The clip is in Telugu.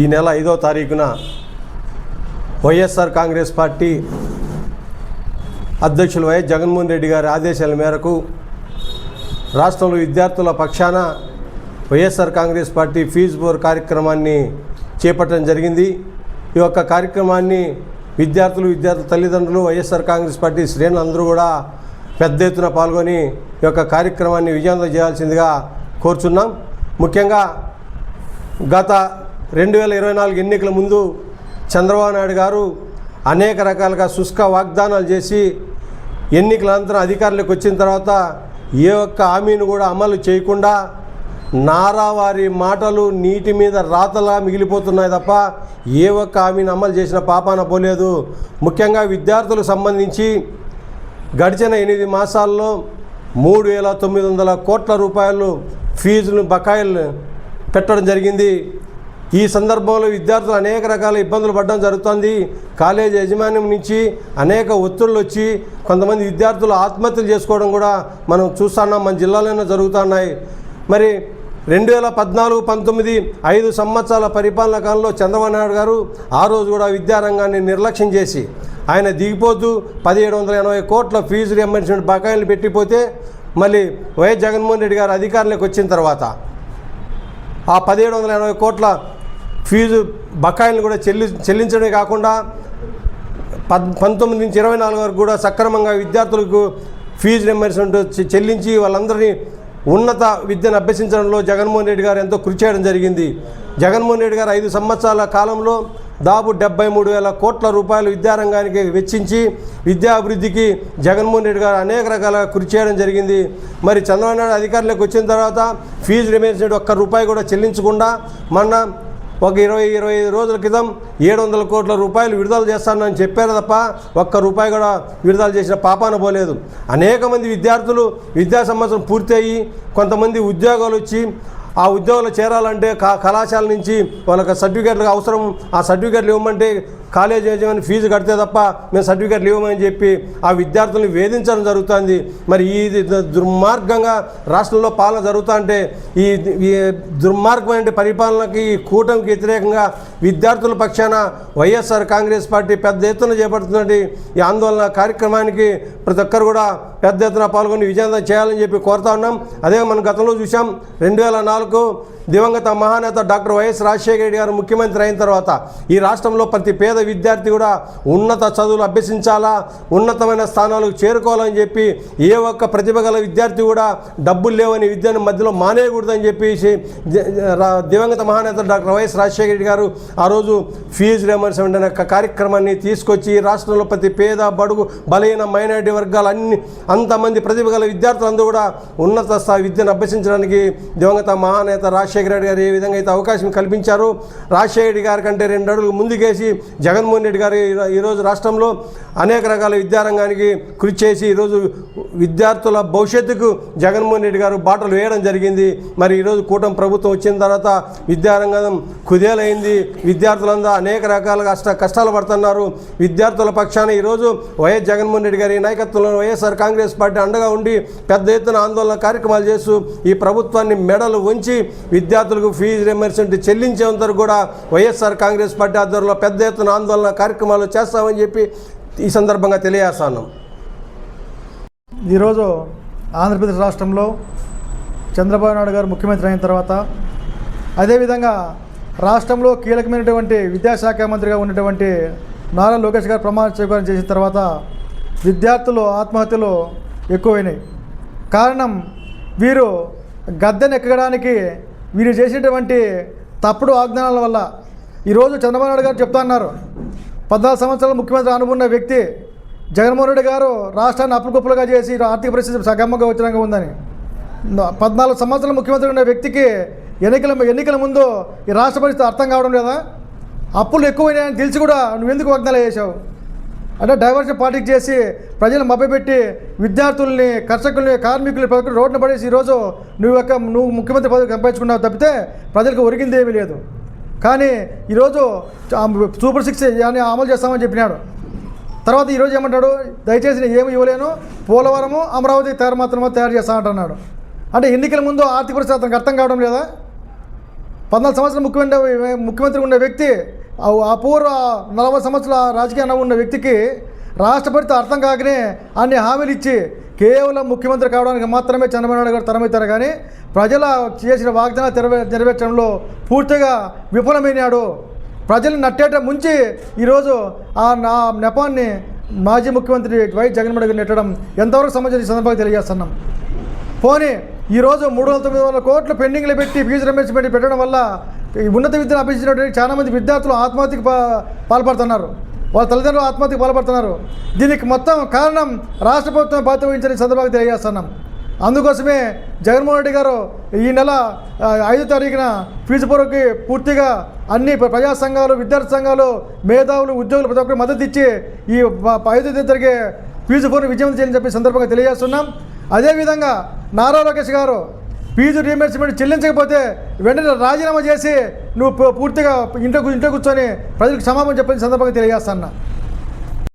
ఈ నెల ఐదో తారీఖున వైఎస్ఆర్ కాంగ్రెస్ పార్టీ అధ్యక్షులు వైఎస్ జగన్మోహన్ రెడ్డి గారి ఆదేశాల మేరకు రాష్ట్రంలో విద్యార్థుల పక్షాన వైఎస్ఆర్ కాంగ్రెస్ పార్టీ ఫీజు బోర్ కార్యక్రమాన్ని చేపట్టడం జరిగింది. ఈ యొక్క కార్యక్రమాన్ని విద్యార్థులు విద్యార్థుల తల్లిదండ్రులు వైఎస్ఆర్ కాంగ్రెస్ పార్టీ శ్రేణులు అందరూ కూడా పెద్ద ఎత్తున పాల్గొని ఈ యొక్క కార్యక్రమాన్ని విజయవంతం చేయాల్సిందిగా కోరుచున్నాం. ముఖ్యంగా గత రెండు వేల ఇరవై నాలుగు ఎన్నికల ముందు చంద్రబాబు నాయుడు గారు అనేక రకాలుగా శుష్క వాగ్దానాలు చేసి ఎన్నికల అనంతరం అధికారులకు వచ్చిన తర్వాత ఏ ఒక్క హామీని కూడా అమలు చేయకుండా నారావారి మాటలు నీటి మీద రాతలా మిగిలిపోతున్నాయి తప్ప ఏ ఒక్క హామీని అమలు చేసిన పాపాన పోలేదు. ముఖ్యంగా విద్యార్థులకు సంబంధించి గడిచిన ఎనిమిది మాసాల్లో మూడు వేల తొమ్మిది వందల కోట్ల రూపాయలు ఫీజులు బకాయిలు పెట్టడం జరిగింది. ఈ సందర్భంలో విద్యార్థులు అనేక రకాల ఇబ్బందులు పడడం జరుగుతుంది. కాలేజీ యజమాన్యం నుంచి అనేక ఒత్తిళ్ళు వచ్చి కొంతమంది విద్యార్థులు ఆత్మహత్యలు చేసుకోవడం కూడా మనం చూస్తున్నాం. మన జిల్లాలోనే జరుగుతున్నాయి. మరి రెండు వేల పద్నాలుగు పంతొమ్మిది ఐదు సంవత్సరాల పరిపాలన కాలంలో చంద్రబాబు నాయుడు గారు ఆ రోజు కూడా విద్యారంగాన్ని నిర్లక్ష్యం చేసి ఆయన దిగిపోతూ పదిహేడు వందల ఎనభై కోట్ల ఫీజు రియంబర్స్మెంట్ బకాయిలు పెట్టిపోతే మళ్ళీ వైఎస్ జగన్మోహన్ రెడ్డి గారు అధికారంలోకి వచ్చిన తర్వాత ఆ పదిహేడు వందల ఎనభై కోట్ల ఫీజు బకాయిలను కూడా చెల్లి చెల్లించడమే కాకుండా పద్ పంతొమ్మిది నుంచి ఇరవై నాలుగు వరకు కూడా సక్రమంగా విద్యార్థులకు ఫీజు రియంబర్స్మెంట్ చెల్లించి వాళ్ళందరినీ ఉన్నత విద్యను అభ్యసించడంలో జగన్మోహన్ రెడ్డి గారు ఎంతో కృషి చేయడం జరిగింది. జగన్మోహన్ రెడ్డి గారు ఐదు సంవత్సరాల కాలంలో దాదాపు డెబ్బై మూడు వేల కోట్ల రూపాయలు విద్యారంగానికి వెచ్చించి విద్యా అభివృద్ధికి జగన్మోహన్ రెడ్డి గారు అనేక రకాల కృషి చేయడం జరిగింది. మరి చంద్రబాబు నాయుడు అధికారులకు వచ్చిన తర్వాత ఫీజు రిమెంట్స్మెంట్ ఒక్క రూపాయి కూడా చెల్లించకుండా మన ఒక ఇరవై ఇరవై ఐదు రోజుల క్రితం ఏడు వందల కోట్ల రూపాయలు విడుదల చేస్తానని చెప్పారు తప్ప ఒక్క రూపాయి కూడా విడుదల చేసిన పాపాన పోలేదు. అనేక మంది విద్యార్థులు విద్యా సంవత్సరం పూర్తయి కొంతమంది ఉద్యోగాలు వచ్చి ఆ ఉద్యోగాలు చేరాలంటే కా కళాశాల నుంచి వాళ్ళకి సర్టిఫికేట్లు అవసరం. ఆ సర్టిఫికేట్లు ఇవ్వమంటే కాలేజ్ యజమాని ఫీజు కడితే తప్ప మేము సర్టిఫికేట్లు ఇవ్వమని చెప్పి ఆ విద్యార్థులను వేధించడం జరుగుతుంది. మరి ఈ దుర్మార్గంగా రాష్ట్రంలో పాలన జరుగుతా అంటే ఈ దుర్మార్గమైన పరిపాలనకి ఈ కూటమికి వ్యతిరేకంగా విద్యార్థుల పక్షాన వైఎస్ఆర్ కాంగ్రెస్ పార్టీ పెద్ద ఎత్తున చేపడుతున్నటువంటి ఈ ఆందోళన కార్యక్రమానికి ప్రతి ఒక్కరు కూడా పెద్ద ఎత్తున పాల్గొని విజయవంతం చేయాలని చెప్పి కోరుతా ఉన్నాం. అదే మనం గతంలో చూసాం రెండు వేల నాలుగు దివంగత మహానేత డాక్టర్ వైఎస్ రాజశేఖర రెడ్డి గారు ముఖ్యమంత్రి అయిన తర్వాత ఈ రాష్ట్రంలో ప్రతి పేద విద్యార్థి కూడా ఉన్నత చదువులు అభ్యసించాలా ఉన్నతమైన స్థానాలకు చేరుకోవాలని చెప్పి ఏ ఒక్క ప్రతిభ గల విద్యార్థి కూడా డబ్బులు లేవని విద్యను మధ్యలో మానేయకూడదని చెప్పేసి దివంగత మహానేత డాక్టర్ వైఎస్ రాజశేఖర రెడ్డి గారు ఆ రోజు ఫీజు రియంబర్స్మెంట్ అనే కార్యక్రమాన్ని తీసుకొచ్చి ఈ రాష్ట్రంలో ప్రతి పేద బడుగు బలహీన మైనారిటీ వర్గాలు అన్ని అంతమంది ప్రతిభ గల విద్యార్థులందరూ కూడా ఉన్నత స్థాయి విద్యను అభ్యసించడానికి దివంగత మహానేత రాజశేఖర రెడ్డి గారు ఏ విధంగా అయితే అవకాశం కల్పించారో రాజశేఖర రెడ్డి గారి కంటే రెండు అడుగులు ముందుకేసి జగన్మోహన్ రెడ్డి గారు ఈరోజు రాష్ట్రంలో అనేక రకాల విద్యారంగానికి కృషి చేసి ఈరోజు విద్యార్థుల భవిష్యత్తుకు జగన్మోహన్ రెడ్డి గారు బాటలు వేయడం జరిగింది. మరి ఈరోజు కూటమి ప్రభుత్వం వచ్చిన తర్వాత విద్యారంగం కుదేలైంది. విద్యార్థులందరూ అనేక రకాలుగా కష్ట కష్టాలు పడుతున్నారు. విద్యార్థుల పక్షాన ఈరోజు వైఎస్ జగన్మోహన్ రెడ్డి గారి నాయకత్వంలో వైఎస్ఆర్ కాంగ్రెస్ పార్టీ అండగా ఉండి పెద్ద ఎత్తున ఆందోళన కార్యక్రమాలు చేస్తూ ఈ ప్రభుత్వాన్ని మెడలు ఉంచి విద్యార్థులకు ఫీజు రియంబర్స్మెంట్ చెల్లించేంత కూడా వైఎస్ఆర్ కాంగ్రెస్ పార్టీ ఆధ్వర్యంలో పెద్ద ఎత్తున ఆందోళన కార్యక్రమాలు చేస్తామని చెప్పి ఈ సందర్భంగా తెలియజేస్తాను. ఈరోజు ఆంధ్రప్రదేశ్ రాష్ట్రంలో చంద్రబాబు నాయుడు గారు ముఖ్యమంత్రి అయిన తర్వాత అదేవిధంగా రాష్ట్రంలో కీలకమైనటువంటి విద్యాశాఖ మంత్రిగా ఉన్నటువంటి నారా లోకేష్ గారు ప్రమాణ స్వీకారం చేసిన తర్వాత విద్యార్థులు ఆత్మహత్యలు ఎక్కువైనాయి. కారణం వీరు గద్దెను ఎక్కడానికి వీరు చేసేటువంటి తప్పుడు వాగ్దానాల వల్ల ఈరోజు చంద్రబాబు నాయుడు గారు చెప్తా అన్నారు. పద్నాలుగు సంవత్సరాలు ముఖ్యమంత్రి అనుకున్న వ్యక్తి జగన్మోహన్ రెడ్డి గారు రాష్ట్రాన్ని అప్పుకుప్పులుగా చేసి ఆర్థిక పరిస్థితి సగమ్మంగా వచ్చినాక ఉందని. పద్నాలుగు సంవత్సరాలు ముఖ్యమంత్రి ఉన్న వ్యక్తికి ఎన్నికల ఎన్నికల ముందు ఈ రాష్ట్ర పరిస్థితి అర్థం కావడం లేదా? అప్పులు ఎక్కువైనాయని తెలిసి కూడా నువ్వు ఎందుకు వాగ్దానాలు చేశావు? అంటే డైవర్షన్ పార్టీకి చేసి ప్రజలు మభ్యపెట్టి విద్యార్థుల్ని కర్షకుల్ని కార్మికుల్ని రోడ్డున పడేసి ఈరోజు నువ్వు యొక్క నువ్వు ముఖ్యమంత్రి పదవి సంపాదించుకున్నావు తప్పితే ప్రజలకు ఒరిగింది ఏమీ లేదు. కానీ ఈరోజు సూపర్ సిక్స్ అని అమలు చేస్తామని చెప్పినాడు. తర్వాత ఈరోజు ఏమంటాడు? దయచేసి నేను ఏమి ఇవ్వలేను. పోలవరము అమరావతి తయారు మాత్రమే తయారు చేస్తానంటున్నాడు అంటే ఎన్నికల ముందు ఆర్థిక పరిస్థితి అతనికి అర్థం కావడం లేదా? పద్నాలుగు సంవత్సరాలు ముఖ్యమంత్రి ముఖ్యమంత్రి ఉన్న వ్యక్తి ఆ- పూర్వ నలభై సంవత్సరాల రాజకీయ ఉన్న వ్యక్తికి రాష్ట్రపతితో అర్థం కాకనే అన్ని హామీలు ఇచ్చి కేవలం ముఖ్యమంత్రి కావడానికి మాత్రమే చంద్రబాబు నాయుడు గారు తరమవుతారు కానీ ప్రజల చేసిన వాగ్దానాలు నెరవే నెరవేర్చడంలో పూర్తిగా విఫలమైనాడు. ప్రజల్ని నట్టేట ముంచి ఈరోజు ఆ నా నెపాన్ని మాజీ ముఖ్యమంత్రి వైఎస్ జగన్మోహన్ రెడ్డి నెట్టడం ఎంతవరకు సమాచారం ఈ సందర్భంగా తెలియజేస్తున్నాం. పోనీ ఈరోజు మూడు వందల తొమ్మిది వందల కోట్లు పెండింగ్లు పెట్టి ఫీజు రమేష్ పెట్టి పెట్టడం వల్ల ఈ ఉన్నత విద్యను అభ్యసించినటువంటి చాలామంది విద్యార్థులు ఆత్మహత్యకు పాల్పడుతున్నారు. వాళ్ళ తల్లిదండ్రులు ఆత్మహత్యకు పాల్పడుతున్నారు దీనికి మొత్తం కారణం రాష్ట్ర ప్రభుత్వం బాధ్యత వహించిన సందర్భంగా తెలియజేస్తున్నాం అందుకోసమే జగన్మోహన్ రెడ్డి గారు ఈ నెల ఐదు ఐదో తారీఖున ఫీజు పొరకి పూర్తిగా అన్ని ప్ర- ప్రజా సంఘాలు విద్యార్థి సంఘాలు మేధావులు ఉద్యోగులు ప్రతి ఒక్కరు మద్దతు ఇచ్చి ఈ ప- తేదీ జరిగే ఫీజు పొర విజయం చేయాలని చెప్పి సందర్భంగా తెలియజేస్తున్నాం. అదేవిధంగా నారా లోకేష్ గారు ఫీజు రీయింబర్స్మెంట్ చెల్లించకపోతే వెంటనే రాజీనామా చేసి నువ్వు పూర్తిగా ఇంట్లో ఇంట్లో కూర్చొని ప్రజలకు క్షమాపణ చెప్పని సందర్భంగా తెలియజేస్తున్నా